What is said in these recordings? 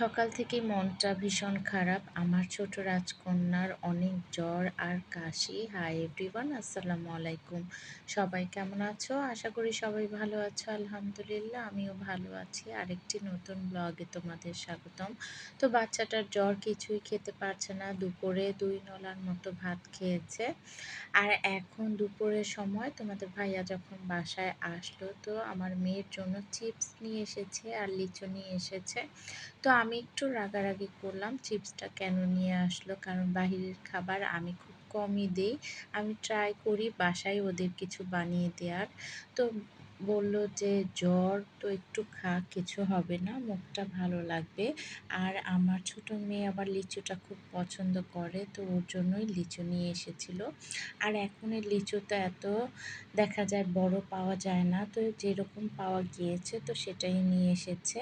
সকাল থেকে মনটা ভীষণ খারাপ। আমার ছোট রাজকন্যার অনেক জ্বর আর কাশি। হাই এভরিওয়ান আসসালামু আলাইকুম। সবাই কেমন আছো? আশা করি সবাই ভালো আছো, আলহামদুলিল্লাহ, আমিও ভালো আছি। আরেকটি নতুন ব্লগে তোমাদের স্বাগতম। তো বাচ্চাটার জ্বর কিছুই খেতে পারছে না, দুপুরে দুই নলার মতো ভাত খেয়েছে। আর এখন দুপুরের সময় তোমাদের ভাইয়া যখন বাসায় আসলো, তো আমার মেয়ের জন্য চিপস নিয়ে এসেছে আর লিচু নিয়ে এসেছে। তো আমি একটু রাগারাগি করলাম, চিপসটা কেন নিয়ে আসলো? কারণ বাহিরের খাবার আমি খুব কমই দিই। আমি ট্রাই করি বাসায় ওদের কিছু বানিয়ে দেওয়ার তো বলল যে, জ্বর তো একটু খা, কিছু হবে না, মুখটা ভালো লাগবে। আর আমার ছোট মেয়ে আবার লিচুটা খুব পছন্দ করে, তো ওর জন্যই লিচু নিয়ে এসেছিল। আর এখন এই লিচুটা এত, দেখা যায় বড় পাওয়া যায় না, তো যেরকম পাওয়া গিয়েছে, তো সেটাই নিয়ে এসেছে।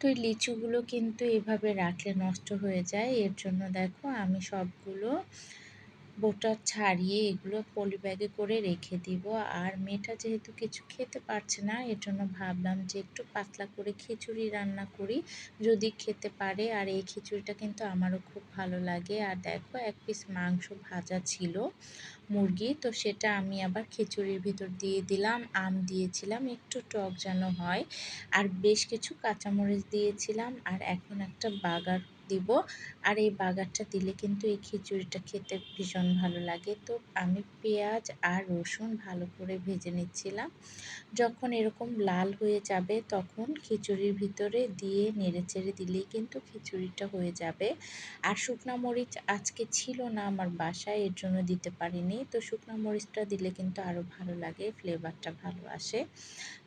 তো লিচুগুলো কিন্তু এভাবে রাখলে নষ্ট হয়ে যায়। এর জন্য দেখো আমি সবগুলো বোটা ছাড়িয়ে এগুলো পলি ব্যাগে করে রেখে দিব। আর মেয়েটা যেহেতু কিছু খেতে পারছে না এর জন্য ভাবলাম যে একটু পাতলা করে খিচুড়ি রান্না করি, যদি খেতে পারে। আর এই খিচুড়িটা কিন্তু আমারও খুব ভালো লাগে। আর দেখো, এক পিস মাংস ভাজা ছিল মুরগি, তো সেটা আমি আবার খিচুড়ির ভিতর দিয়ে দিলাম, আম দিয়েছিলাম, একটু টক যেন হয়। আর বেশ কিছু কাঁচামরিচ দিয়েছিলাম। আর এখন একটা বাগার দিব। আর এই বাগারটা দিলে কিন্তু এই খিচুড়িটা খেতে ভীষণ ভালো লাগে। তো আমি পেঁয়াজ আর রসুন ভালো করে ভেজে নিচ্ছিলাম। যখন এরকম লাল হয়ে যাবে তখন খিচুড়ির ভিতরে দিয়ে নেড়ে চেড়ে দিলেই কিন্তু খিচুড়িটা হয়ে যাবে। আর শুকনা মরিচ আজকে ছিল না আমার বাসায়, এর জন্য দিতে পারিনি। তো শুকনা মরিচটা দিলে কিন্তু আরও ভালো লাগে, ফ্লেভারটা ভালো আসে।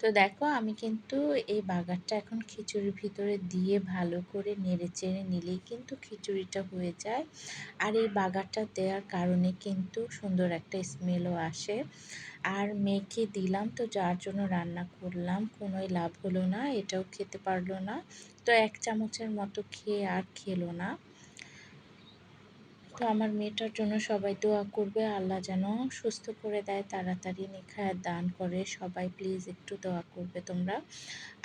তো দেখো আমি কিন্তু এই বাগারটা এখন খিচুড়ির ভিতরে দিয়ে ভালো করে নেড়ে চেড়ে নিলেই কিন্তু খিচুড়িটা হয়ে যায়। আর এই বাগারটা দেওয়ার কারণে কিন্তু সুন্দর একটা স্মেলও আসে। আর মেখে দিলাম তো যার জন্য রান্না করলাম, কোনোই লাভ হলো না, এটাও খেতে পারল না। তো এক চামচের মতো খেয়ে আর খেলো না। তো আমার মেয়েটার জন্য সবাই দোয়া করবে, আল্লাহ যেন সুস্থ করে দেয়, তাড়াতাড়ি নিখায়াত দান করে। সবাই প্লিজ একটু দোয়া করবে তোমরা।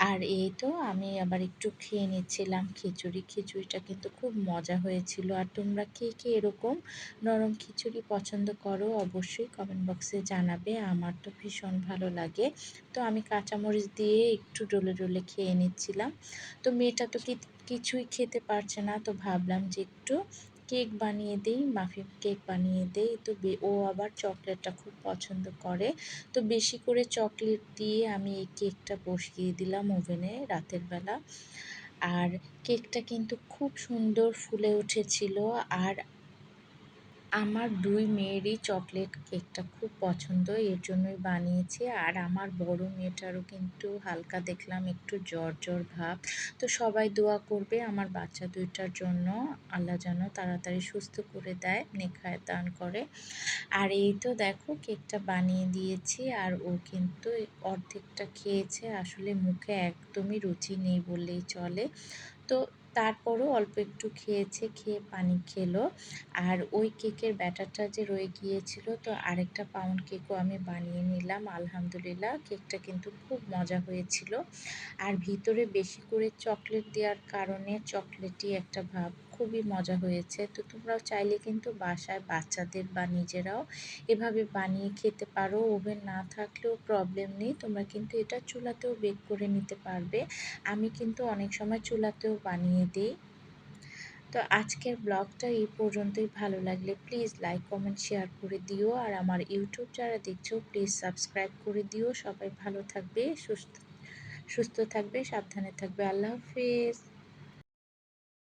আর এই তো আমি আবার একটু খেয়ে নিচ্ছিলাম খিচুড়ি। খিচুড়িটা কিন্তু খুব মজা হয়েছিল। আর তোমরা কে কে এরকম নরম খিচুড়ি পছন্দ করো অবশ্যই কমেন্ট বক্সে জানাবে। আমার তো ভীষণ ভালো লাগে। তো আমি কাঁচামরিচ দিয়ে একটু ডলে ডলে খেয়ে নিচ্ছিলাম। তো মেয়েটা তো কি কিছুই খেতে পারছে না, তো ভাবলাম যে একটু কেক বানিয়ে দিই মাফিন কেক বানিয়ে দিই। তো ও আবার চকলেটটা খুব পছন্দ করে। তো বেশি করে চকলেট দিয়ে আমি এই কেকটা বসিয়ে দিলাম ওভেনে রাতের বেলা। আর কেকটা কিন্তু খুব সুন্দর ফুলে উঠেছিল। আর আমার দুই মেয়েরই চকলেট কেকটা খুব পছন্দ, এর জন্যই বানিয়েছি। আর আমার বড় মেয়েটারও কিন্তু হালকা দেখলাম একটু জ্বর জ্বর ভাব। তো সবাই দোয়া করবে আমার বাচ্চা দুইটার জন্য। আল্লাহ যেন তাড়াতাড়ি সুস্থ করে দেয়, নেখায় দান করে। আর এই তো দেখো, কেকটা বানিয়ে দিয়েছি আর ও কিন্তু অর্ধেকটা খেয়েছে। আসলে মুখে একদমই রুচি নেই বললেই চলে। তো তারপরও অল্প একটু খেয়েছে, খেয়ে পানি খেলো। আর ওই কেকের ব্যাটারটা যে রয়ে গিয়েছিল, তো আরেকটা পাউন্ড কেকও আমি বানিয়ে নিলাম, আলহামদুলিল্লাহ। কেকটা কিন্তু খুব মজা হয়েছিল। আর ভিতরে বেশি করে চকলেট দেওয়ার কারণে চকলেটই একটা ভাব খুবই মজা হয়েছে। তো তোমরাও চাইলে কিন্তু বাসায় বাচ্চাদের বা নিজেরাও এভাবে বানিয়ে খেতে পারো। ওভেন না থাকলেও প্রবলেম নেই। তোমরা কিন্তু এটা চুলাতেও বেক করে নিতে পারবে। আমি কিন্তু অনেক সময় চুলাতেও বানিয়ে দিই। তো আজকের ব্লগটা এই পর্যন্তই। ভালো লাগলে প্লিজ লাইক কমেন্ট শেয়ার করে দিও। আর আমার ইউটিউব যারা দেখছ প্লিজ সাবস্ক্রাইব করে দিও। সবাই ভালো থাকবে, সুস্থ সুস্থ থাকবে, সাবধানে থাকবে। আল্লাহ হাফিজ।